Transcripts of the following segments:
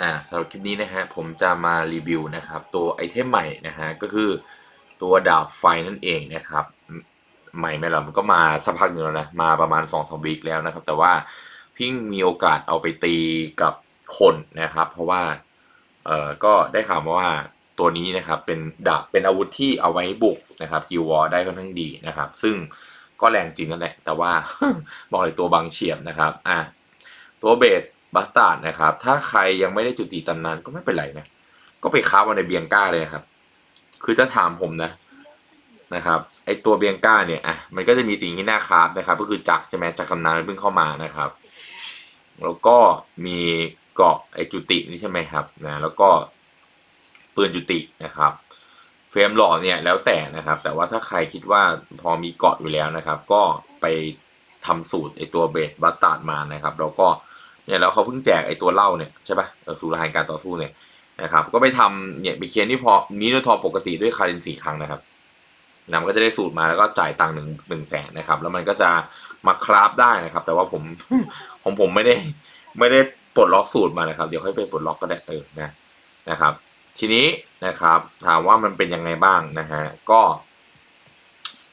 อ่าสำหรับคลิปนี้นะฮะผมจะมารีวิวนะครับตัวไอเทมใหม่นะฮะก็คือตัวดาบไฟนั่นเองนะครับใหม่ไหมล่ะมันก็มาสักพักหนึ่งแล้วนะมาประมาณ2อสวีคแล้วนะครับ แต่ว่าพิงมีโอกาสเอาไปตีกับคนนะครับ เพราะว่าเอ่อก็ได้ข่าวมาว่าตัวนี้นะครับเป็นดาบเป็นอาวุธที่เอาไว้บุกนะครับกิววอได้ค่อนข้างดีนะครับ ซึ่งก็แรงจริงนั่นแหละแต่ว่าบอกเลยตัวบางเฉียบนะครับอะตัวเบส บัสตาร์ดนะครับ ถ้าใครยังไม่ได้จุติตำนานก็ไม่เป็นไรนะ ก็ไปค้ามาในเบียงก้าเลยนะครับ คือถ้าถามผมนะนะครับไอตัวเบียงก้าเนี่ยอะมันก็จะมีสิ่งที่น่าคราฟนะครับ ก็คือจักรใช่ไหมจักรคำนานเพิ่งเข้ามานะครับ แล้วก็มีเกาะไอจุตินี่ใช่ไหมครับนะแล้วก็ปืนจุตินะครับ เฟรมหล่อเนี่ยแล้วแต่นะครับ แต่ว่าถ้าใครคิดว่าพอมีเกาะอยู่แล้วนะครับ ก็ไปทำสูตรไอตัวเบสบัสตาร์ดมานะครับ แล้วก็ เนี่ยแล้วเขาเพิ่งแจกไอตัวเหล้าเนี่ยใช่ปะเออสูตรอาหารการต่อสู้เนี่ยนะครับก็ไปทำเนี่ยไปเคียนที่พอนี้ด้วยทอปกติด้วยคารินสี่ครั้งนะครับนะมันก็จะได้สูตรมาแล้วก็จ่ายตังค์หนึ่งหนึ่งแสนนะครับ แล้วมันก็จะมาคราฟได้นะครับ แต่ว่าผมของผมไม่ได้ไม่ได้ปลดล็อกสูตรมานะครับ เดี๋ยวค่อยไปปลดล็อกก็ได้เออนะนะครับ ทีนี้นะครับ ถามว่ามันเป็นยังไงบ้างนะฮะก็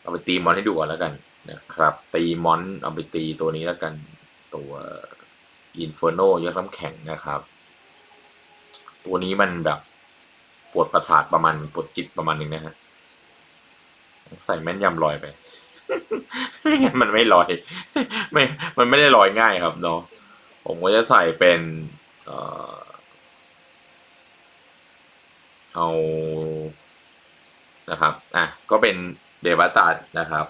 เอาไปตีมอนให้ดูก่อนแล้วกันนะครับ ตีมอนเอาไปตีตัวนี้แล้วกันตัว อินฟ r ร์โนยักษ์น้ำแข็งนะครับ ตัวนี้มันแบบปวดประสาทประมาณปวดจิตประมาณหนึงนะฮะใส่แม่นยำลอยไปไม่งั้นมันไม่ลอย ไม่ มันไม่ได้ลอยง่ายครับเนาะผมก็จะใส่เป็นเออเอานะครับ อะ ก็เป็นเดวตานะครับ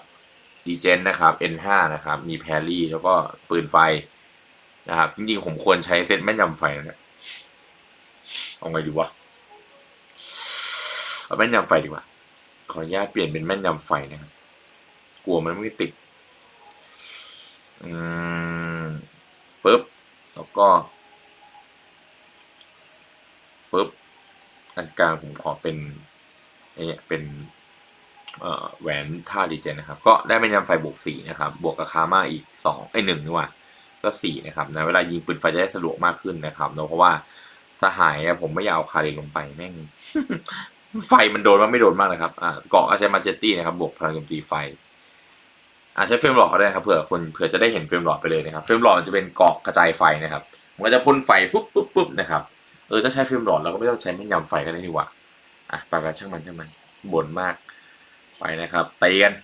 ดีเจนนะครับ N5 นะครับ มีแพรรี่ แล้วก็ปืนไฟ นะครับจริงๆผมควรใช้เซตแม่นยำไฟนะเนี่เอาไงดีวะเอาแม่นยำไฟดีกว่า ขออนุญาตเปลี่ยนเป็นแม่นยำไฟนะครับ กลัวมันไม่ติด อืมปึ๊บ แล้วก็ปึ๊บอันกลางผมขอเป็นเนี่ยเป็นเอ่อแหวนท่าดีเจนนะครับ ก็ได้แม่นยำไฟบวกสี่นะครับ บวกกับคามาอีกสองไอ้หนึ่งนี่ว่า ก็สี่นะครับนะเวลายิงปืนไฟจะได้สะดวกมากขึ้นนะครับเนอะเพราะว่าสหายผมไม่อยากเอาคาเรนลงไปแม่งไฟมันโดนว่าไม่โดนมากนะครับอ่าเกาะก็ใช้มาเจตตี้นะครับบวกพลังโจมตีไฟอาใช้เฟรมหลอดก็ได้นะครับเผื่อคนเผื่อจะได้เห็นเฟรมหลอดไปเลยนะครับเฟรมหลอดมันจะเป็นเกาะกระจายไฟนะครับมันก็จะพ่นไฟปุ๊บปุ๊บปุ๊บนะครับเออถ้าใช้เฟรมหลอดเราก็ไม่ต้องใช้แม่นยำไฟก็ได้นี่หว่าอะไปไปช่างมันช่างมันบ่นมากไปนะครับตีกัน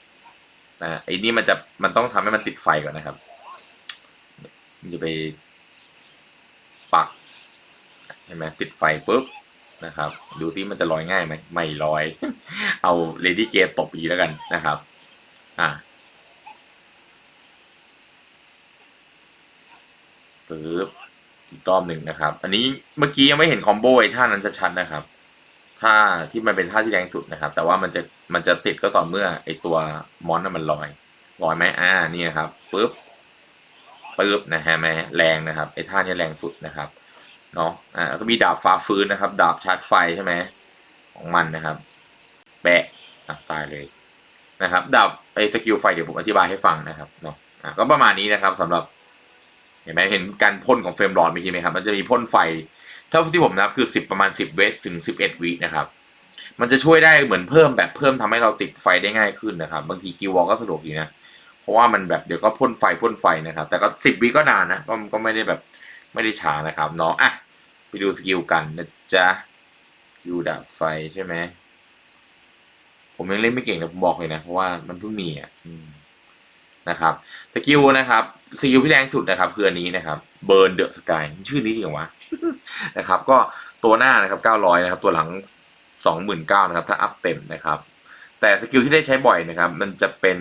นะไอ้นี่มันจะมันต้องทำให้มันติดไฟก่อนนะครับ มันจะไปปักใช่ไหมติดไฟปุ๊บนะครับ ดูที่มันจะลอยง่ายไหมไม่ลอย เอาเลดี้เกตตบอีกแล้วกันนะครับ อะปึ๊บอีกรอบหนึ่งนะครับ อันนี้เมื่อกี้ยังไม่เห็นคอมโบไอ้ท่านั้นชัดๆนะครับท่าที่มันเป็นท่าที่แรงสุดนะครับ แต่ว่ามันจะมันจะติดก็ต่อเมื่อไอตัวมอนน่ะมันลอยลอยไหมอ่านี่ครับปึ๊บ ปึ๊บนะฮะแม่แรงนะครับไอ้ท่านี้แรงสุดนะครับเนาะอ่าก็มีดาบฟ้าฟื้นนะครับ ดาบชาร์จไฟใช่ไหมของมันนะครับแปะตายเลยนะครับดาบไอ้สกิลไฟเดี๋ยวผมอธิบายให้ฟังนะครับเนาะอะก็ประมาณนี้นะครับสำหรับเห็นไหมเห็นการพ่นของเฟรมหลอดเมื่อกี้ไหมครับ มันจะมีพ่นไฟ เท่าที่ผมนับคือสิบประมาณสิบเวสถึงสิบเอ็ดวินะครับ มันจะช่วยได้เหมือนเพิ่มแบบเพิ่มทำให้เราติดไฟได้ง่ายขึ้นนะครับ บางทีกิววอลก็สะดวกดีนะ เพราะว่ามันแบบเดี๋ยวก็พ่นไฟพ่นไฟนะครับ แต่ก็สิบวิก็นานนะก็ก็ไม่ได้แบบไม่ได้ช้านะครับเนาะอะไปดูสกิลกันนะจ๊ะสกิลดับไฟใช่ไหมผมยังเล่นไม่เก่งนะผมบอกเลยนะเพราะว่ามันเพิ่งมีอะนะครับสกิลนะครับสกิลที่แรงสุดนะครับคืออันนี้นะครับเบิร์นเดอะสกายชื่อนี้จริงหรอวะนะครับ ก็ตัวหน้านะครับ900นะครับ ตัวหลัง 29,000นะครับ ถ้าอัพเต็มนะครับ แต่สกิลที่ได้ใช้บ่อยนะครับ มันจะเป็น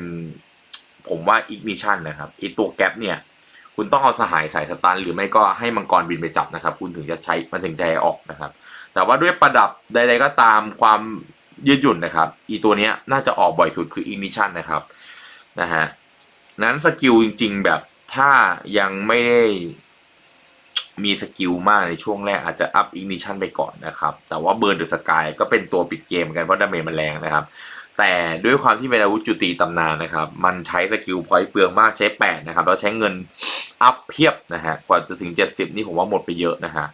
ผมว่าอีกมิชันนะครับอีตัวแก๊ปเนี่ยคุณต้องเอาสหายสายสตัน หรือไม่ก็ให้มังกรบินไปจับนะครับ คุณถึงจะใช้มันถึงจะให้ออกนะครับ แต่ว่าด้วยประดับใดๆก็ตามความยืดหยุ่นนะครับอีตัวเนี้ยน่าจะออกบ่อยสุดคืออีกมิชันนะครับนะฮะนั้นสกิลจริง ๆ แบบถ้ายังไม่ได้มีสกิลมากในช่วงแรกอาจจะอัพอิ i ิชันไปก่อนนะครับ แต่ว่าเบิร์นเดอะสกายก็เป็นตัวปิดเกมเหมือนกันเพราะดาเมจมันแรงนะครับ แต่ด้วยความที่เป็นอาวุธจุติตำนานนะครับ มันใช้สกิลพอยต์เปลืองมากใช้แปดนะครับ แล้วใช้เงินอัพเพียบนะฮะ กว่าจะถึงเจ็ดสิบนี่ผมว่าหมดไปเยอะนะฮะ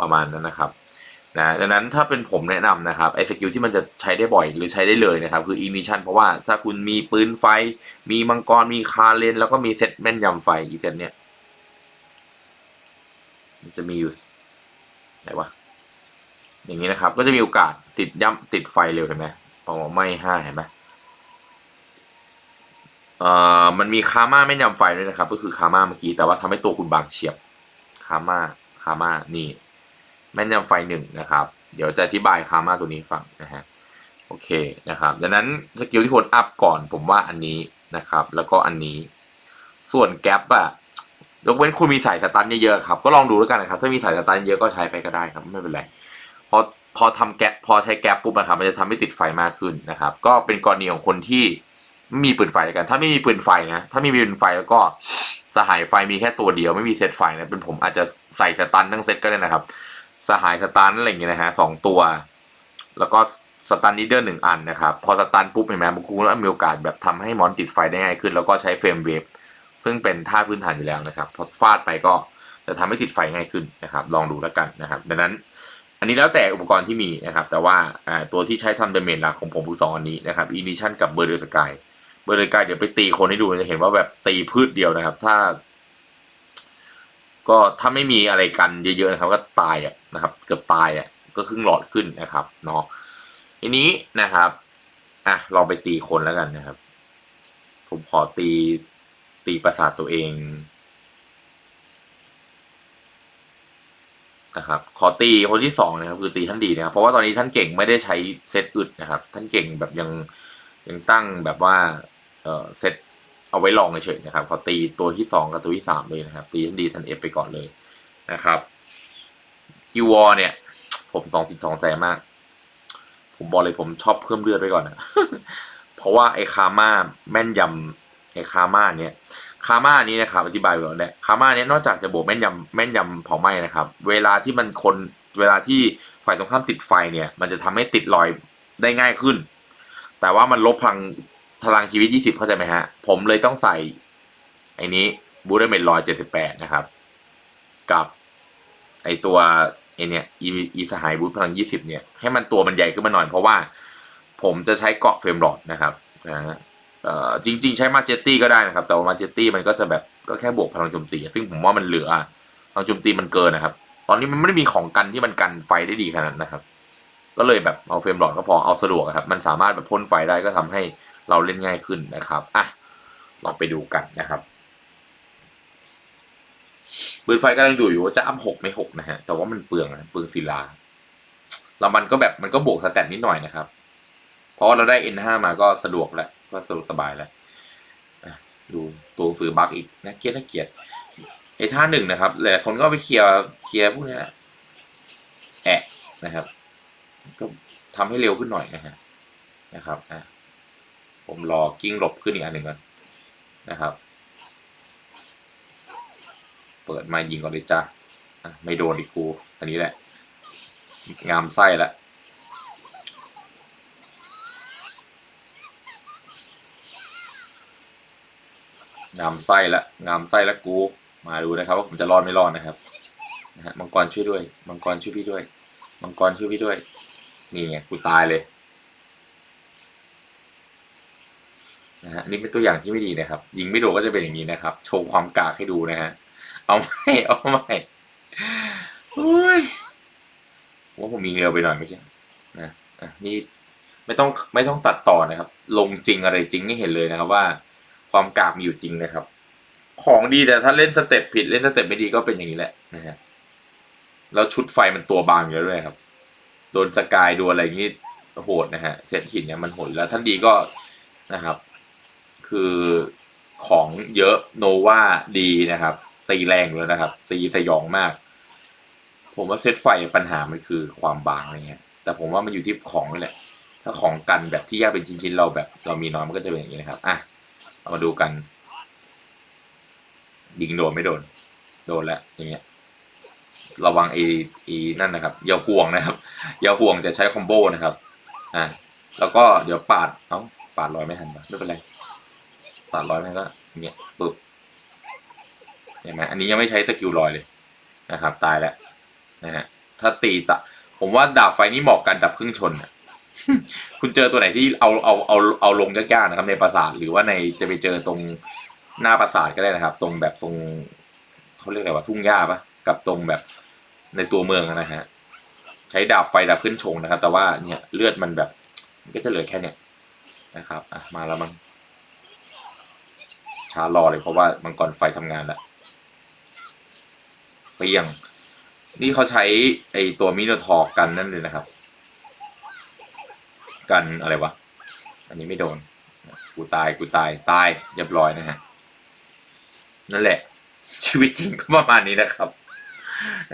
ประมาณนั้นนะครับ นะ ดังนั้นถ้าเป็นผมแนะนำนะครับ ไอ้สกิลที่มันจะใช้ได้บ่อยหรือใช้ได้เลยนะครับ คือ ignition เพราะว่าถ้าคุณมีปืนไฟ มีมังกร มีคาเลน แล้วก็มีเซตแม่นยำไฟ อีกเซตเนี้ย มันจะมีอยู่ไหนวะ อย่างนี้นะครับ ก็จะมีโอกาสติดย่ำติดไฟเร็วเห็นไหม พอไม่ห้าเห็นไหมเอ่อมันมีคาม่าแม่นยำไฟด้วยนะครับ ก็คือคาม่าเมื่อกี้แต่ว่าทำให้ตัวคุณบางเฉียบคาม่าคาม่านี่แม่นยำไฟหนึ่งนะครับ เดี๋ยวจะอธิบายคาม่าตัวนี้ฟังนะฮะโอเคนะครับดังนั้นสกิลที่ควรอัพก่อนผมว่าอันนี้นะครับ แล้วก็อันนี้ส่วนแกลบอะยกเว้นคุณมีสายสตันเยอะๆครับ ก็ลองดูแล้วกันนะครับ ถ้ามีสายสตันเยอะก็ใช้ไปก็ได้ครับ ไม่เป็นไรพอ พอทำแกลบพอใช้แกลบปุ๊บนะครับมันจะทำให้ติดไฟมากขึ้นนะครับ ก็เป็นกรณีของคนที่ไม่มีปืนไฟแล้วกัน ถ้าไม่มีปืนไฟนะถ้าไม่มีปืนไฟแล้วก็สหายไฟมีแค่ตัวเดียวไม่มีเซตไฟนะเป็นผมอาจจะใส่สตันทั้งเซตก็ได้นะครับ สหายสตันอะไรอย่างเงี้ยนะฮะสองตัว แล้วก็สตันนิดเดิลหนึ่งอันนะครับ พอสตันปุ๊บเห็นไหมบุคุณมีโอกาสแบบทำให้มอนติดไฟได้ง่ายขึ้น แล้วก็ใช้เฟรมเวฟซึ่งเป็นท่าพื้นฐานอยู่แล้วนะครับพอฟาดไปก็จะทำให้ติดไฟง่ายขึ้นนะครับ ลองดูแล้วกันนะครับ ดังนั้น อันนี้แล้วแต่อุปกรณ์ที่มีนะครับ แต่ว่าตัวที่ใช้ทำเดเมนหลักของผมคือสองอันนี้นะครับอินิชันกับเบอร์เดอร์สกายเบอร์เดอร์สกายเดี๋ยวไปตีคนให้ดูจะเห็นว่าแบบตีพืชเดียวนะครับ ถ้า ก็ถ้าไม่มีอะไรกันเยอะๆนะครับ ก็ตายอะนะครับ เกือบตายอะก็ครึ่งหลอดขึ้นนะครับเนาะทีนี้นะครับอะลองไปตีคนแล้วกันนะครับ ผมขอตีตีประสาทตัวเอง นะครับ ขอตีคนที่สองนะครับคือตีท่านดีนะครับ เพราะว่าตอนนี้ท่านเก่งไม่ได้ใช้เซตอึดนะครับ ท่านเก่งแบบยังยังตั้งแบบว่าเออเซตเอาไว้ลองเฉยๆนะครับขาตีตัวที่สองกับตัวที่สามเลยนะครับ ตีทันดีทันเอฟไปก่อนเลยนะครับกิวอเนี่ย ผมสองติดสองใจมาก ผมบอกเลยผมชอบเพิ่มเลือดไปก่อนนะเพราะว่าไอ้คาม่าแม่นยำไอ้คาม่าเนี่ย คาม่านี้นะครับอธิบายไปก่อนเนี่ยคาม่านี่ยนอกจากจะบวกแม่นยำแม่นยำเผาไหม้นะครับ เวลาที่มันคนเวลาที่ฝ่ายตรงข้ามติดไฟเนี่ย มันจะทำให้ติดรอยได้ง่ายขึ้น แต่ว่ามันลบพลังพลังชีวิต 20 เข้าใจไหมฮะ ผมเลยต้องใส่ไอ้นี้บูเดเมนรอย 78 นะครับ กับไอตัวไอเนี่ยอีอีสหายบูทพลัง 20 เนี่ย ให้มันตัวมันใหญ่ขึ้นมาหน่อยเพราะว่าผมจะใช้เกาะเฟรมหลอดนะครับนะ จริง ๆ ใช้มาเจตตี้ก็ได้นะครับ แต่ว่ามาเจตตี้มันก็จะแบบก็แค่บวกพลังโจมตี ซึ่งผมว่ามันเหลือพลังโจมตีมันเกินนะครับ ตอนนี้มันไม่ได้มีของกันที่มันกันไฟได้ดีขนาดนั้นนะครับ ก็เลยแบบเอาเฟรมหลอดก็พอเอาสะดวกครับ มันสามารถแบบพ่นไฟได้ก็ทำให้เราเล่นง่ายขึ้นนะครับอะลองไปดูกันนะครับปืนไฟกำลังดูอยู่ว่าจะอัพหกไม่หกนะฮะแต่ว่ามันเปลืองนะเปลืองศิลาแล้วมันก็แบบมันก็บวกสแตทนิดหน่อยนะครับ เพราะเราได้ N5 มาก็สะดวกแล้ว ก็สะดวกสบายแล้วอะดูตัวหนังสือบักอีกนะเกียดนะเกียดไอ้ท่าหนึ่งนะครับหลายคนก็ไปเคลียร์เคลียร์พวกนี้แอะนะครับ ก็ทำให้เร็วขึ้นหน่อยนะฮะนะครับอะผมรอกิ้งหลบขึ้นอีกอันหนึ่งก่อนนะครับ เปิดมายิงก่อนเลยจ้าไม่โดนอีกกู อันนี้แหละ งามไส้ละ งามไส้ละงามไส้ละกูมาดูนะครับว่าผมจะรอดไม่รอดนะครับนะฮะมังกรช่วยด้วย มังกรช่วยพี่ด้วย มังกรช่วยพี่ด้วย นี่ไงกูตายเลยนะฮะนี่เป็นตัวอย่างที่ไม่ดีนะครับ ยิงไม่โดนก็จะเป็นอย่างนี้นะครับ โชว์ความกากให้ดูนะฮะ เอาไม่เอาไม่โอ้ยว่าผมยิงเร็วไปหน่อยเมื่อกี้นะอะนี่ไม่ต้องไม่ต้องตัดต่อนะครับ ลงจริงอะไรจริงให้เห็นเลยนะครับว่า ความกากมีอยู่จริงนะครับ ของดีแต่ถ้าเล่นสเต็ปผิดเล่นสเต็ปไม่ดีก็เป็นอย่างนี้แหละนะฮะแล้วชุดไฟมันตัวบางอยู่แล้วด้วยครับ โดนสกายโดนอะไรอย่างนี้โหดนะฮะเซตหินเนี่ยมันโหดแล้วท่านดีก็นะครับ คือของเยอะโนวาดีนะครับ ตีแรงเลยนะครับ ตีสยองมาก ผมว่าเซตไฟปัญหามันคือความบางอะไรเงี้ย แต่ผมว่ามันอยู่ที่ของนี่แหละถ้าของกันแบบที่แยกเป็นชิ้นๆเราแบบเรามีน้อยมันก็จะเป็นอย่างนี้นะครับอะ เรามาดูกัน ยิงโดนไม่โดน โดนแล้วอย่างเงี้ย ระวังไอ้ไอ้นั่นนะครับอย่าห่วงนะครับอย่าห่วงจะใช้คอมโบนะครับ อะแล้วก็เดี๋ยวปาดเอ้าปาดร้อยไม่ทันปะไม่เป็นไรสามร้อยนั่ก็อย่างเงี้ยปึ๊บเห็นไหมอันนี้ยังไม่ใช้สกิลลอยเลยนะครับ ตายแล้วนะฮะถ้าตีตะผมว่าดาบไฟนี่เหมาะกันดับครึ่งชนอะ คุณเจอตัวไหนที่เอาเอาเอาเอาลงยากๆนะครับ ในปราสาทหรือว่าในจะไปเจอตรงหน้าปราสาทก็ได้นะครับ ตรงแบบตรงเขาเรียกอะไรวะทุ่งหญ้าปะกับตรงแบบในตัวเมืองนะฮะใช้ดาบไฟดับขึ้นชงนะครับ แต่ว่าเนี่ยเลือดมันแบบมันก็จะเหลือแค่เนี้ยนะครับอะมาแล้วมั้งช้ารอเลยเพราะว่ามังกรไฟทำงานแล้วเปียง นี่เขาใช้ไอตัวมิโนทอร์กันนั่นเลยนะครับ กันอะไรวะ อันนี้ไม่โดน กูตายกูตายตายเรียบร้อยนะฮะ นั่นแหละ ชีวิตจริงก็ประมาณนี้นะครับ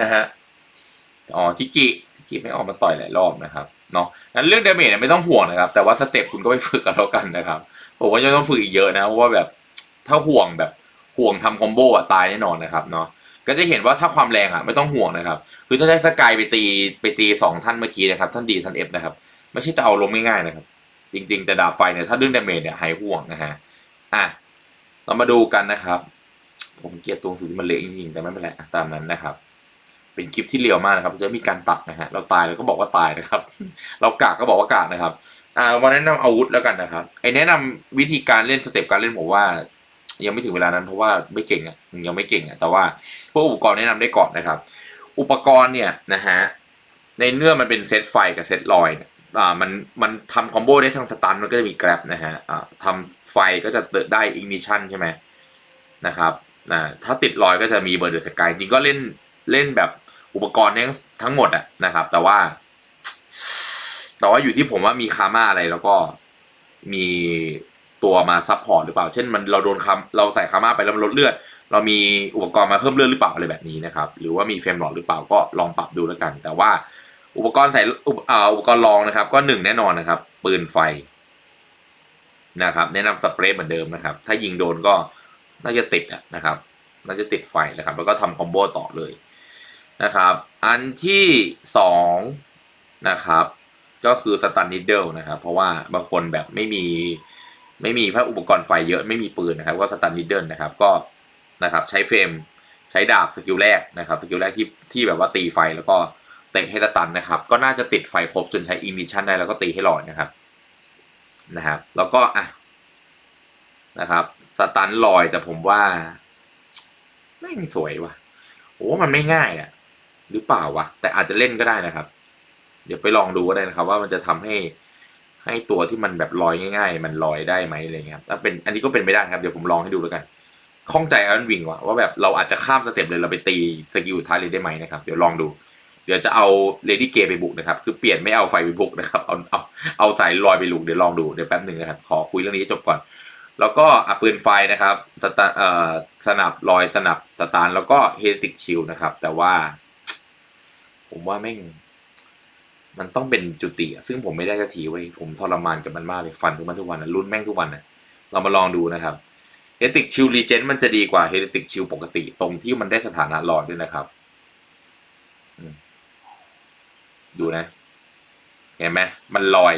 นะฮะอ๋อทิกิทิกิไม่ออกมาต่อยหลายรอบนะครับเนาะงั้นเรื่องเดเมจเนี่ยไม่ต้องห่วงนะครับ แต่ว่าสเต็ปคุณก็ไปฝึกกันแล้วกันนะครับผมว่าจะต้องฝึกอีกเยอะนะเพราะว่าแบบถ้าห่วงแบบห่วงทำคอมโบอะตายแน่นอนนะครับเนาะก็จะเห็นว่าถ้าความแรงอะไม่ต้องห่วงนะครับ คือถ้าใช้สกายไปตีไปตีสองท่านเมื่อกี้นะครับ ท่านดีท่านเอฟนะครับ ไม่ใช่จะเอาลงง่ายๆนะครับ จริงๆ แต่ดาบไฟเนี่ยถ้าเรื่องดาเมจเนี่ยหายห่วงนะฮะอะเรามาดูกันนะครับ ผมเกลียดตัวหนังสือที่มันเละจริงๆแต่ไม่เป็นไรตามนั้นนะครับ เป็นคลิปที่เรียวมากนะครับจะมีการตัดนะฮะเราตายเราก็บอกว่าตายนะครับ เรากากก็บอกว่ากากนะครับอ่ามาแนะนำอาวุธแล้วกันนะครับไอแนะนำวิธีการเล่นสเต็ปการเล่นผมว่า ยังไม่ถึงเวลานั้นเพราะว่าไม่เก่งอะยังไม่เก่งอะแต่ว่าพวกอุปกรณ์แนะนำได้ก่อนนะครับ อุปกรณ์เนี่ยนะฮะในเนื้อมันเป็นเซตไฟกับเซตลอยเนี่ย อ่ามันมันทำคอมโบได้ทั้งสตันมันก็จะมีแกร็บนะฮะอ่าทำไฟก็จะเติได้อิงนิชันใช่ไหมนะครับนะถ้าติดลอยก็จะมีเบอร์เดอร์สกายจริงก็เล่นเล่นแบบอุปกรณ์ทั้งทั้งหมดอะนะครับ แต่ว่า แต่ว่าอยู่ที่ผมว่ามีคาม่าอะไรแล้วก็มีตัวมาซับพอร์ตหรือเปล่า เช่นมันเราโดนคาเราใส่คาม่าไปแล้วมันลดเลือด เรามีอุปกรณ์มาเพิ่มเลือดหรือเปล่าอะไรแบบนี้นะครับ หรือว่ามีเฟรมหลอดหรือเปล่าก็ลองปรับดูแล้วกัน แต่ว่า อุปกรณ์ใส่อุปอ,อุปกรณ์รองนะครับ ก็หนึ่งแน่นอนนะครับ ปืนไฟนะครับ แนะนำสเปรย์เหมือนเดิมนะครับ ถ้ายิงโดนก็น่าจะติดนะครับ น่าจะติดไฟนะครับ แล้วก็ทำคอมโบต่อเลยนะครับ อันที่สองนะครับ ก็คือสตันนิดเดิลนะครับ เพราะว่าบางคนแบบไม่มีไม่มีพระอุปกรณ์ไฟเยอะไม่มีปืนนะครับ ก็สตันนิดเดิลนะครับ ก็นะครับ ใช้เฟรมใช้ดาบสกิลแรกนะครับ สกิลแรกที่ที่แบบว่าตีไฟแล้วก็ เตะให้สตันนะครับ ก็น่าจะติดไฟครบจนใช้อิมิชันได้แล้วก็ตีให้หลอดนะครับนะครับ แล้วก็อะนะครับสตันลอยแต่ผมว่าไม่สวยว่ะโอ้มันไม่ง่ายอะหรือเปล่าวะแต่อาจจะเล่นก็ได้นะครับ เดี๋ยวไปลองดูก็ได้นะครับ ว่ามันจะทำให้ให้ตัวที่มันแบบลอยง่าย ๆ มันลอยได้ไหมอะไรเงี้ยครับถ้าเป็นอันนี้ก็เป็นไม่ได้ครับเดี๋ยวผมลองให้ดูแล้วกันข้องใจอันวิงว่ะว่าแบบเราอาจจะข้ามสเต็ปเลยเราไปตีสกิลท้ายเลยได้ไหมนะครับ เดี๋ยวลองดู เดี๋ยวจะเอาเลดี้เกไปบุกนะครับ คือเปลี่ยนไม่เอาไฟไปบุกนะครับ เอาเอาเอาสายลอยไปลุกเดี๋ยวลองดูเดี๋ยวแป๊บหนึ่งนะครับ ขอคุยเรื่องนี้ให้จบก่อน แล้วก็อปืนไฟนะครับสตเอ่อสนับลอยสนับสตาร์แล้วก็เฮติกชิลนะครับ แต่ว่า ผมว่าแม่งมันต้องเป็นจุติซึ่งผมไม่ได้สักทีเว้ผมทรมานกับมันมากเลยฟันทุกวันทุกวันนะรุ่นแม่งทุกวันนะเรามาลองดูนะครับเฮติกชิลรีเจนมันจะดีกว่าเฮติกชิลปกติตรงที่มันได้สถานะหลอดด้วยนะครับอืม ดูนะ เห็นไหมมันลอย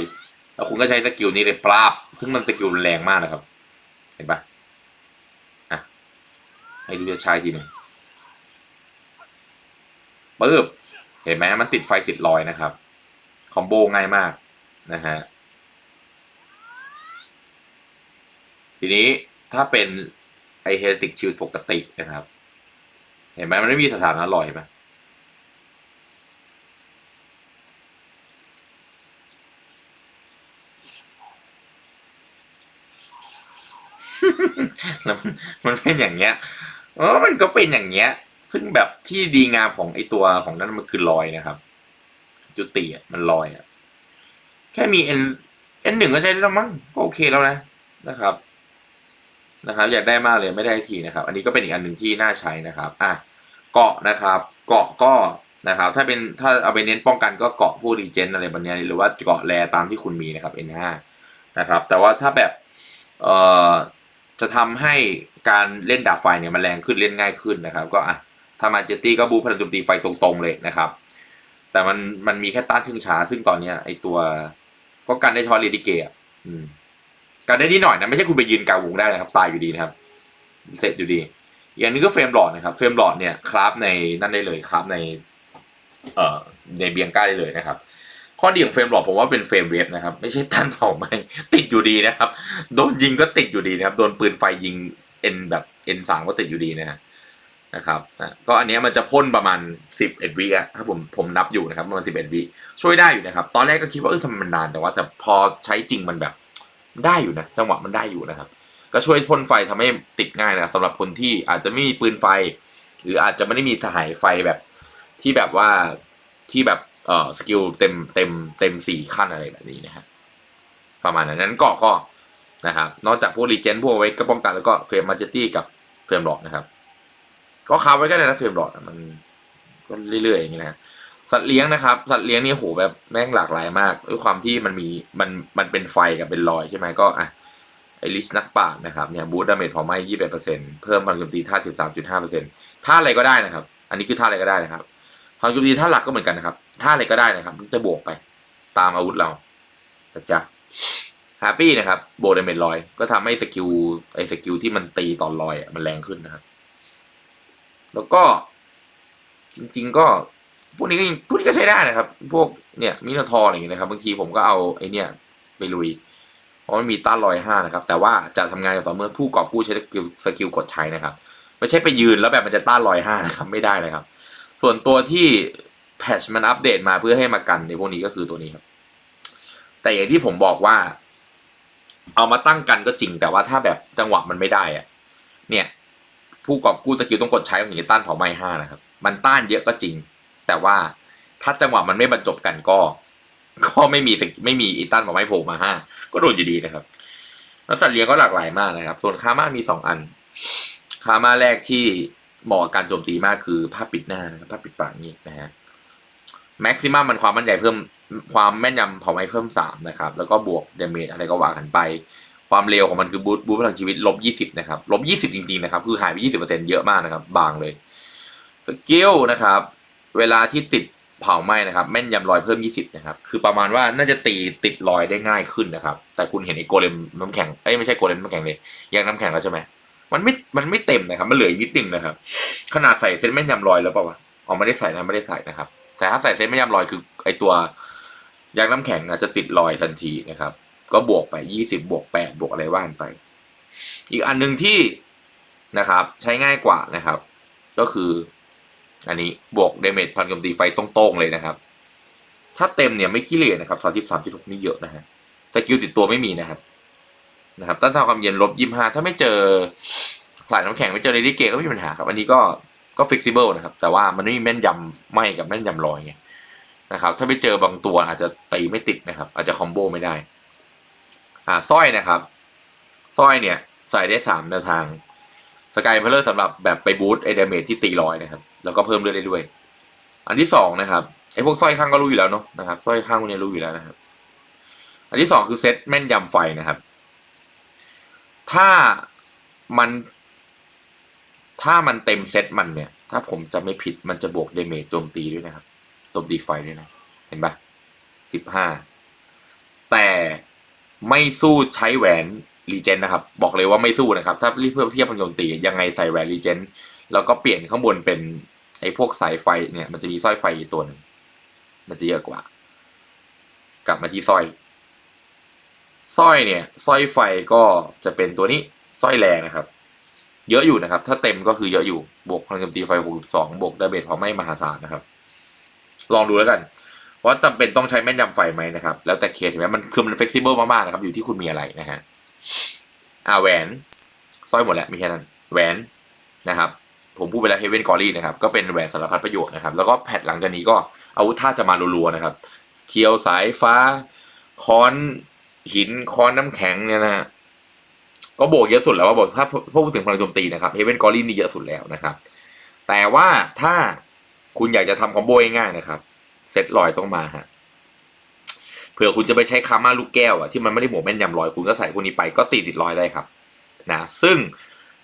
แล้วคุณก็ใช้สกิลนี้เลยปราบ ซึ่งมันสกิลแรงมากนะครับ เห็นปะอะ ให้ดูจะใช้ทีหนึ่งปึ๊บ เห็นไหมมันติดไฟติดลอยนะครับ คอมโบง่ายมากนะฮะ ทีนี้ถ้าเป็นไอเฮลติกชิลปกตินะครับ เห็นไหมมันไม่มีสถานะลอยเห็นไหม มันมันเป็นอย่างเงี้ยเออมันก็เป็นอย่างเงี้ย ซึ่งแบบที่ดีงามของไอตัวของนั้นมันคือลอยนะครับ จุติอะมันลอยอะแค่มี n n หนึ่งก็ใช้ได้แล้วมั้งก็โอเคแล้วนะนะครับนะครับ อยากได้มากเลยไม่ได้ทีนะครับ อันนี้ก็เป็นอีกอันหนึ่งที่น่าใช้นะครับอะเกาะนะครับ เกาะก็นะครับ ถ้าเป็นถ้าเอาไปเน้นป้องกันก็เกาะผู้รีเจนอะไรแบบเนี้ยหรือว่าเกาะแรตามที่คุณมีนะครับ N5 นะครับ แต่ว่าถ้าแบบเอ่อ จะทำให้การเล่นดาบไฟเนี่ยมันแรงขึ้นเล่นง่ายขึ้นนะครับ ก็อะถ้ามาเจตตี้ก็บูพลังโจมตีไฟตรงๆเลยนะครับ แต่มันมันมีแค่ต้านชึ่งช้าซึ่งตอนเนี้ยไอตัวก็กันได้เฉพาะเลดิเกะอืมกันได้นิดหน่อยนะไม่ใช่คุณไปยืนกลางวงได้นะครับ ตายอยู่ดีนะครับ เสร็จอยู่ดีอย่างนึงก็เฟรมหลอดนะครับเฟรมหลอดเนี่ยคราฟในนั่นได้เลยคราฟใน เอ่อในเบียงก้าได้เลยนะครับ ข้อดีของเฟรมหลอดผมว่าเป็นเฟรมเวฟนะครับ ไม่ใช่ต้านเผาไหมติดอยู่ดีนะครับ โดนยิงก็ติดอยู่ดีนะครับ โดนปืนไฟยิงเอ็นแบบเอ็นสามก็ติดอยู่ดีนะฮะนะครับนะก็อันนี้มันจะพ่นประมาณสิบเอ็ดวิอะถ้าผมผมนับอยู่นะครับประมาณสิบเอ็ดวิช่วยได้อยู่นะครับ ตอนแรกก็คิดว่าเออทำไมมันนานแต่ว่า แต่พอใช้จริงมันแบบได้อยู่นะจังหวะมันได้อยู่นะครับ ก็ช่วยพ่นไฟทำให้ติดง่ายนะครับสำหรับคนที่อาจจะไม่มีปืนไฟ หรืออาจจะไม่ได้มีสหายไฟแบบที่แบบว่าที่แบบ เอ่อสกิลเต็มเต็มเต็มสี่ขั้นอะไรแบบนี้นะครับประมาณนั้นนั้นก็ก็นะครับ นอกจากพวกรีเจนพวกไว้ก็ป้องกันแล้วก็เฟรมมาเจตี้กับเฟรมหลอดนะครับ ก็คาไว้ก็ได้นะเฟรมหลอดมันก็เรื่อยๆอย่างนี้นะสัตว์เลี้ยงนะครับ สัตว์เลี้ยงนี่โหแบบแม่งหลากหลายมากด้วยความที่มันมีมันมันเป็นไฟกับเป็นรอยใช่ไหมก็อะไอริสนักปรานะครับเนี่ยบูทดาเมจพอไม่ยี่สิบเปอร์เซ็นต์เพิ่มพลังโจมตีท่าสิบสามจุดห้าเปอร์เซ็นต์ท่าอะไรก็ได้นะครับ อันนี้คือท่าอะไรก็ได้นะครับพลังโจมตีท่าหลักก็เหมือนกันนะครับ ท่าอะไรก็ได้นะครับมันจะบวกไปตามอาวุธเราแต่จะแฮ p ปี้นะครับโบดเมจลอย ก็ทำให้สกิลไอ้สกิลที่มันตีตอนลอยมันแรงขึ้นนะครับ แล้วก็จริง ๆ ก็พวกนี้ก็พวกนี้ก็ใช้ได้นะครับ พวกเนี่ยมินาทอร์อะไรอย่างเงี้ยนะครับบางทีผมก็เอาไอเนี่ยไปลุยเพราะมันมีต้านลอยห้านะครับ แต่ว่าจะทำงานต่อเมื่อผู้กอบกู้ใช้สกิลสกิลกดใช้นะครับ ไม่ใช่ไปยืนแล้วแบบมันจะต้านลอยห้านะครับ ไม่ได้นะครับ ส่วนตัวที่ แพชมันอัปเดตมาเพื่อให้มากันในพวกนี้ก็คือตัวนี้ครับ แต่อย่างที่ผมบอกว่า เอามาตั้งกันก็จริงแต่ว่าถ้าแบบจังหวะมันไม่ได้อะเนี่ย ผู้กอบกู้สกิลต้องกดใช้ถึงจะต้านเผาไหม้ห้านะครับ มันต้านเยอะก็จริง แต่ว่าถ้าจังหวะมันไม่บรรจบกันก็ก็ไม่มีสกิไม่มีอีตันเผาไหม้โผล่มาห้าก็โดนอยู่ดีนะครับแล้วสัตว์เลี้ยงก็หลากหลายมากนะครับ ส่วนคาม่ามีสองอัน คาม่าแรกที่เหมาะกับการโจมตีมากคือผ้าปิดหน้านะครับผ้าปิดปากนี่นะฮะ แม็กซิมัมมันความมั่นใจเพิ่มความแม่นยำเผาไหม้เพิ่มสามนะครับ แล้วก็บวกเดเมจอะไรก็ว่ากันไป ความเร็วของมันคือบูทบูทพลังชีวิตลบยี่สิบนะครับลบยี่สิบจริง ๆ นะครับ คือหายไปยี่สิบเปอร์เซ็นเยอะมากนะครับ บางเลยสกิลนะครับ เวลาที่ติดเผาไหม้นะครับ แม่นยำรอยเพิ่ม 20 นะครับ คือประมาณว่าน่าจะตีติดรอยได้ง่ายขึ้นนะครับ แต่คุณเห็นไอ้โกเลมน้ำแข็งเอ้ยไม่ใช่โกเลมน้ำแข็งเลยยังน้ำแข็งแล้วใช่ไหมมันไม่มันไม่เต็มนะครับ มันเหลืออีกนิดนึงนะครับ ขนาดใส่เส้นแม่นยำรอยแล้วเปล่าวะอ๋อไม่ได้ใส่นะไม่ได้ใส่นะครับ แต่ถ้าใส่เส้นแม่นยำรอยคือไอตัวยางน้ำแข็งอาจจะติดรอยทันทีนะครับ ก็บวกไป20บบวก8บวกอะไรว่านไป อีกอันหนึ่งที่นะครับ ใช้ง่ายกว่านะครับ ก็คือ อันนี้บวกเดเมจพันกำตีไฟตรงๆเลยนะครับ ถ้าเต็มเนี่ยไม่ขี้เหร่นะครับสามสิบสามจุดหกนี่เยอะนะฮะสกิลติดตัวไม่มีนะครับ นะครับต้านทานความเย็นลบยี่ห้าถ้าไม่เจอสายน้ำแข็งไม่เจอเลดี้เกก็ไม่มีปัญหาครับ อันนี้ก็ ก็ฟิกซิเบิลนะครับ แต่ว่ามันไม่มีแม่นยำไหมกับแม่นยำลอยไงนะครับ ถ้าไม่เจอบางตัวอาจจะตีไม่ติดนะครับ อาจจะคอมโบไม่ได้ อ่าสร้อยนะครับสร้อยเนี่ยใส่ได้สามแนวทางสกายเพลเลอร์สำหรับแบบไปบูตไอเดเมจที่ตีลอยนะครับ แล้วก็เพิ่มเลือดได้ด้วย อันที่สองนะครับไอพวกสร้อยข้างก็รู้อยู่แล้วเนาะนะครับสร้อยข้างพวกนี้รู้อยู่แล้วนะครับ อันที่สองคือเซตแม่นยำไฟนะครับ ถ้ามัน ถ้ามันเต็มเซตมันเนี่ย ถ้าผมจะไม่ผิดมันจะบวกเดเมจโจมตีด้วยนะครับโจมตีไฟด้วยนะ เห็นปะสิบห้าแต่ไม่สู้ใช้แหวนรีเจนนะครับ บอกเลยว่าไม่สู้นะครับ ถ้าเพื่อเทียบพลังโจมตียังไงใส่แหวนรีเจนแล้วก็เปลี่ยนข้างบนเป็นไอ้พวกสายไฟเนี่ยมันจะมีสร้อยไฟอีกตัวหนึ่งมันจะเยอะกว่า กลับมาที่สร้อยสร้อยเนี่ยสร้อยไฟก็จะเป็นตัวนี้สร้อยแรงนะครับ เยอะอยู่นะครับ ถ้าเต็มก็คือเยอะอยู่ บวกพลังโจมตีไฟ62บวกดาเมจพอไม่มหาศาลนะครับ ลองดูแล้วกัน ว่าจำเป็นต้องใช้แม่นยำไฟไหมนะครับ แล้วแต่เคสถึงแม้มันคือมันเฟกซิเบิลมากๆนะครับ อยู่ที่คุณมีอะไรนะฮะ อ่าแหวนสร้อยหมดแล้วมีแค่นั้น แหวนนะครับ ผมพูดไปแล้วเฮเวนกอรี่นะครับ ก็เป็นแหวนสารพัดประโยชน์นะครับ แล้วก็แพทหลังจากนี้ก็อาวุธท่าจะมารัวๆนะครับ เคียวสายฟ้า ค้อนหิน ค้อนน้ำแข็งเนี่ยนะฮะ ก็โบกเยอะสุดแล้วว่าบอกถ้าพูดถึงพลังโจมตีนะครับเฮเวนกอรี่นี่เยอะสุดแล้วนะครับ แต่ว่าถ้าคุณอยากจะทำคอมโบง่ายๆนะครับ เซตลอยต้องมาฮะเผื่อคุณจะไปใช้คามาลูกแก้วอะที่มันไม่ได้หมวกแม่นยำลอยคุณก็ใส่พวกนี้ไปก็ตีติดลอยได้ครับนะซึ่ง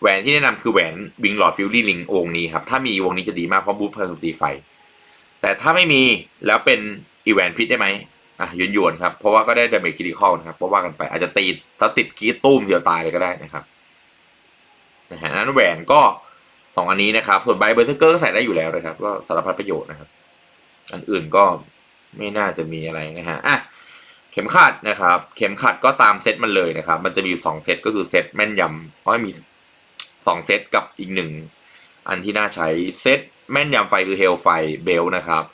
แหวนที่แนะนำคือแหวนวิงหลอดฟิลลี่ลิงวงนี้ครับ ถ้ามีวงนี้จะดีมากเพราะบูทเพลังตีไฟ แต่ถ้าไม่มีแล้วเป็นอีแหวนพิษได้ไหม อะยวนยวนครับ เพราะว่าก็ได้ดาเมจคิริคอลนะครับเพราะว่ากันไปอาจจะตีถ้าติดกีตุ้มเดียวตายเลยก็ได้นะครับนะฮะนั้นแหวนก็สองอันนี้นะครับ ส่วนใบเบอร์เซอร์เกอร์ก็ใส่ได้อยู่แล้วนะครับ ก็สารพัดประโยชน์นะครับ อันอื่นก็ไม่น่าจะมีอะไรนะฮะอะเข็มขัดนะครับ เข็มขัดก็ตามเซตมันเลยนะครับ มันจะมีอยู่สองเซตก็คือเซตแม่นยำเพราะมีสองเซตกับอีกหนึ่งอันที่น่าใช้เซตแม่นยำไฟคือเฮลไฟเบลนะครับ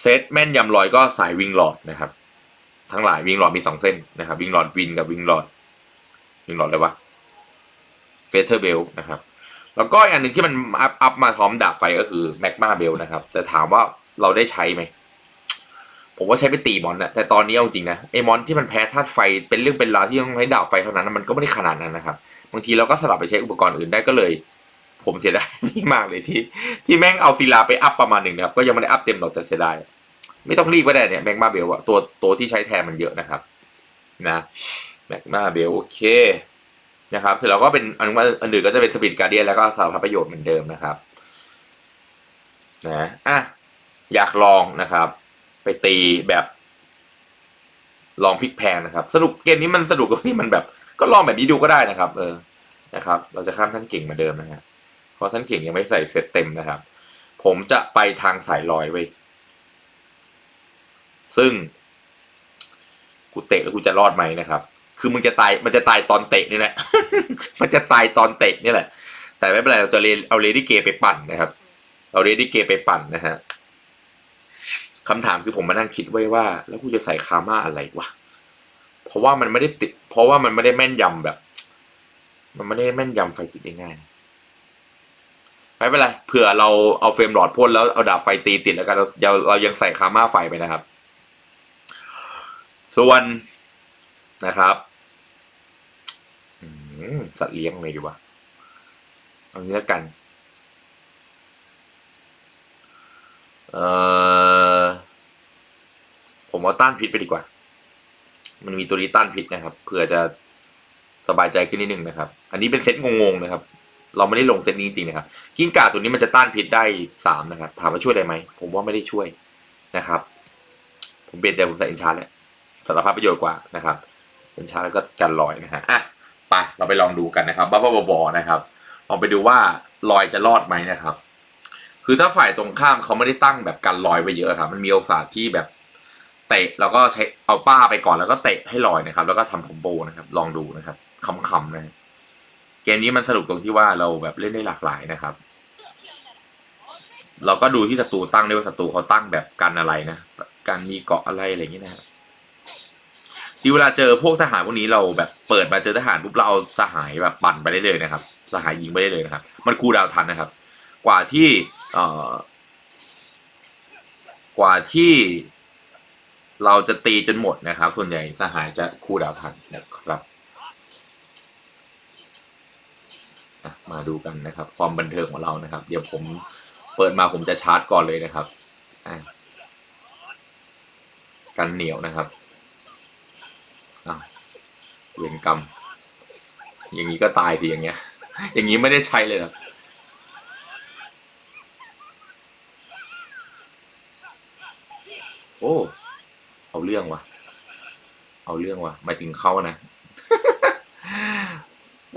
เซตแม่นยำลอยก็สายวิงหลอดนะครับ ทั้งหลายวิงหลอดมีสองเส้นนะครับวิงหลอดวินกับวิงหลอดวิงหลอดอะไรวะเฟเธอร์เบลนะครับ แล้วก็อีกอันหนึ่งที่มันอัพอัพมาพร้อมดาบไฟก็คือแมกมาเบลนะครับ แต่ถามว่าเราได้ใช้ไหม ผมว่าใช้ไปตีมอนนะแต่ตอนนี้เอาจริงนะไอมอนที่มันแพ้ธาตุไฟเป็นเรื่องเป็นราวที่ต้องใช้ดาบไฟเท่านั้นนะมันก็ไม่ได้ขนาดนั้นนะครับ บางทีเราก็สลับไปใช้อุปกรณ์อื่นได้ก็เลย ผมเสียดายนี่มากเลยที่ ที่แม่งเอาศิลาไปอัพประมาณหนึ่งนะครับ ก็ยังไม่ได้อัพเต็มหรอกแต่เสียดาย ไม่ต้องรีบก็ได้เนี่ยแมกมาเบลอะตัวตัวที่ใช้แทนมันเยอะนะครับนะแมกมาเบลโอเคนะครับเสร็จแล้วก็เป็นอันว่าอันอื่นก็จะเป็นสปีดการเดียนแล้วก็สารพัดประโยชน์เหมือนเดิมนะครับนะอะอยากลองนะครับ ไปตีแบบลองพลิกแพงนะครับ สนุกเกมนี้มันสนุกตรงที่มันแบบ ก็ลองแบบนี้ดูก็ได้นะครับ เออนะครับ เราจะข้ามท่านเก่งเหมือนเดิมนะฮะเพราะท่านเก่งยังไม่ใส่เซตเต็มนะครับ ผมจะไปทางสายลอยไว้ ซึ่ง กูเตะแล้วกูจะรอดไหมนะครับ คือมึงจะตายมันจะตายตอนเตะนี่แหละ มันจะตายตอนเตะนี่แหละ แต่ไม่เป็นไรเราจะเรเอาเรดี้เกไปปั่นนะครับ เอาเรดี้เกไปปั่นนะฮะคำถามคือผมมานั่งคิดไว้ว่า แล้วกูจะใส่คาม่าอะไรวะ เพราะว่ามันไม่ได้ติด เพราะว่ามันไม่ได้แม่นยำแบบ มันไม่ได้แม่นยำไฟติดได้ง่ายไม่เป็นไรเผื่อเราเอาเฟรมหลอดพ่นแล้วเอาดาบไฟตีติดแล้วกันเราเราเรายังใส่คาม่าไฟไปนะครับ ส่วนนะครับสัตว์เลี้ยงอะไรดีวะเอางี้แล้วกันเออผมเอาต้านพิษไปดีกว่า มันมีตัวนี้ต้านพิษนะครับเผื่อจะสบายใจขึ้นนิดนึงนะครับ อันนี้เป็นเซตงงๆนะครับ เราไม่ได้ลงเซตนี้จริงๆนะครับ กิ้งก่าตัวนี้มันจะต้านพิษได้สามนะครับ ถามว่าช่วยได้ไหม ผมว่าไม่ได้ช่วยนะครับ ผมเปลี่ยนใจผมใส่อินชาร์แล้ว สารพัดประโยชน์กว่านะครับอินชาร์แล้วก็กันลอยนะฮะอะไปเราไปลองดูกันนะครับบ้าบอนะครับลองไปดูว่าลอยจะรอดไหมนะครับ คือถ้าฝ่ายตรงข้ามเขาไม่ได้ตั้งแบบกันลอยไว้เยอะครับ มันมีโอกาสที่แบบเตะแล้วก็ใช้เอาป้าไปก่อนแล้วก็เตะให้ลอยนะครับ แล้วก็ทำคอมโบนะครับ ลองดูนะครับคำๆนะเกมนี้มันสนุกตรงที่ว่าเราแบบเล่นได้หลากหลายนะครับ เราก็ดูที่ศัตรูตั้งด้วยว่าศัตรูเขาตั้งแบบกันอะไรนะการมีเกาะอะไรอะไรอย่างเงี้ยนะครับ ทีเวลาเจอพวกทหารพวกนี้เราแบบเปิดมาเจอทหารปุ๊บเราเอาสหายแบบปั่นไปได้เลยนะครับสหายยิงไปได้เลยนะครับ มันคูดาวทันนะครับ กว่าที่เอ่อกว่าที่เราจะตีจนหมดนะครับ ส่วนใหญ่สหายจะคูดาวทันนะครับมาดูกันนะครับ ความบันเทิงของเรานะครับ เดี๋ยวผมเปิดมาผมจะชาร์จก่อนเลยนะครับกันเหนียวนะครับ เวรกรรม อย่างนี้ก็ตายทีอย่างเงี้ย อย่างนี้ไม่ได้ใช้เลยครับโอ้ เอาเรื่องวะเอาเรื่องวะหมายถึงเขานะ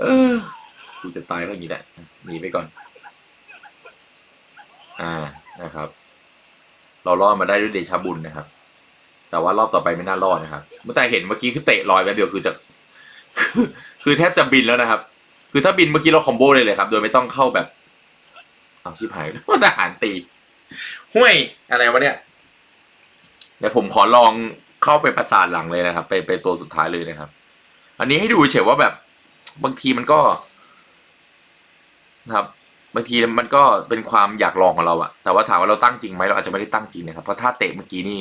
เออ กูจะตายก็อย่างนี้แหละ หนีไปก่อน อ่า นะครับ เรารอดมาได้ด้วยเดชะบุญนะครับ แต่ว่ารอบต่อไปไม่น่ารอดนะครับ เมื่อแต่เห็นเมื่อกี้คือเตะลอยไปเดียวคือจะ คือแทบจะบินแล้วนะครับ คือถ้าบินเมื่อกี้เราคอมโบเลยเลยครับ โดยไม่ต้องเข้าแบบเอาชิบหายว่าทหารตีห้วยอะไรวะเนี่ยเดี๋ยวผมขอลองเข้าไปประสานหลังเลยนะครับ ไปไปตัวสุดท้ายเลยนะครับ อันนี้ให้ดูเฉยว่าแบบ บางทีมันก็นะครับบางทีมันก็เป็นความอยากลองของเราอะแต่ว่าถามว่าเราตั้งจริงไหมเราอาจจะไม่ได้ตั้งจริงนะครับ เพราะถ้าเตะเมื่อกี้นี่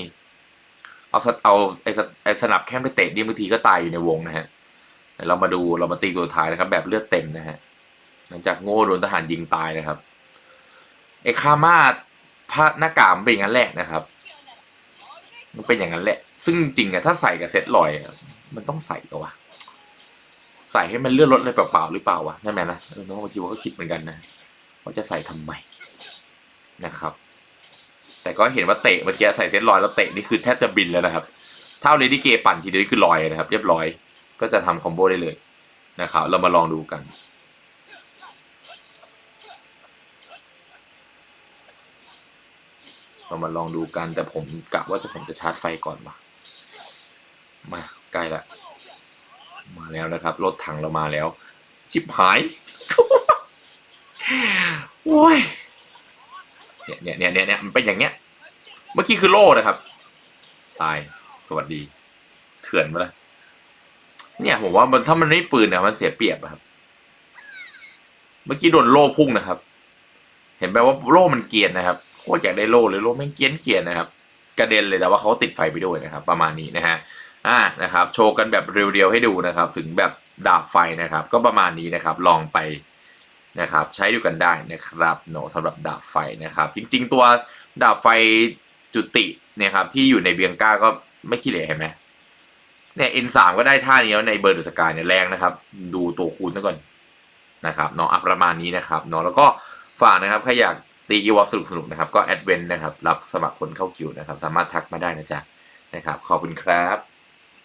เอาเอาไอ้สไอ้สนับแข้งไปเตะนี่บางทีก็ตายอยู่ในวงนะฮะ เรามาดูเรามาตีตัวท้ายนะครับ แบบเลือดเต็มนะฮะหลังจากโง่โดนทหารยิงตายนะครับไอ้คามาผ้าหน้ากากมันเป็นอย่างนั้นแหละนะครับ มันเป็นอย่างนั้นแหละ ซึ่งจริงอะถ้าใส่กับเซ็ตลอยอะมันต้องใส่กับวะใส่ให้มันเลื่อนลดเลยเปล่าๆหรือเปล่าวะใช่ไหมนะเออน้องบางทีว่าก็คิดเหมือนกันนะว่าจะใส่ทำไมนะครับ แต่ก็เห็นว่าเตะเมื่อกี้ใส่เซ็ตลอยแล้วเตะนี่คือแทบจะบินแล้วนะครับ ถ้าเอาเลดี้เกปั่นทีเดียวนี่คือลอยนะครับ เรียบร้อย ก็จะทำคอมโบได้เลยนะครับ เรามาลองดูกัน เรามาลองดูกันแต่ผมกะว่าจะผมจะชาร์จไฟก่อนมามาใกล้ละ มาแล้วนะครับ รถถังเรามาแล้วชิบหายโอ้ยเนี่ยเนี่ยเนี่ยเนี่ยมันเป็นอย่างเงี้ย เมื่อกี้คือโล่นะครับตาย สวัสดี เถื่อนมาละ เนี่ยผมว่ามันถ้ามันไม่ปืนเนี่ยมันเสียเปรียบครับ เมื่อกี้โดนโล่พุ่งนะครับ เห็นไหมว่าโล่มันเกียนนะครับโคตรอยากได้โล่เลยโล่แม่งเกียนเกียนนะครับ กระเด็นเลยแต่ว่าเขาติดไฟไปด้วยนะครับ ประมาณนี้นะฮะอ่านะครับ โชว์กันแบบเรียวๆให้ดูนะครับ ถึงแบบดาบไฟนะครับ ก็ประมาณนี้นะครับ ลองไปนะครับ ใช้ดูกันได้นะครับโนสำหรับดาบไฟนะครับ จริง ๆ ตัวดาบไฟจุติเนี่ยครับที่อยู่ในเบียงก้าก็ไม่ขี้เหร่เห็นไหม เนี่ย N3 ก็ได้ท่านี้แล้วในเบอร์เดสกายเนี่ยแรงนะครับ ดูตัวคูณซะก่อนนะครับเนาะอะประมาณนี้นะครับเนาะแล้วก็ฝากนะครับใครอยากตีกีวอลสนุกๆนะครับ ก็แอดเวนนะครับ รับสมัครคนเข้ากิวนะครับ สามารถทักมาได้นะจ๊ะนะครับ ขอบคุณครับ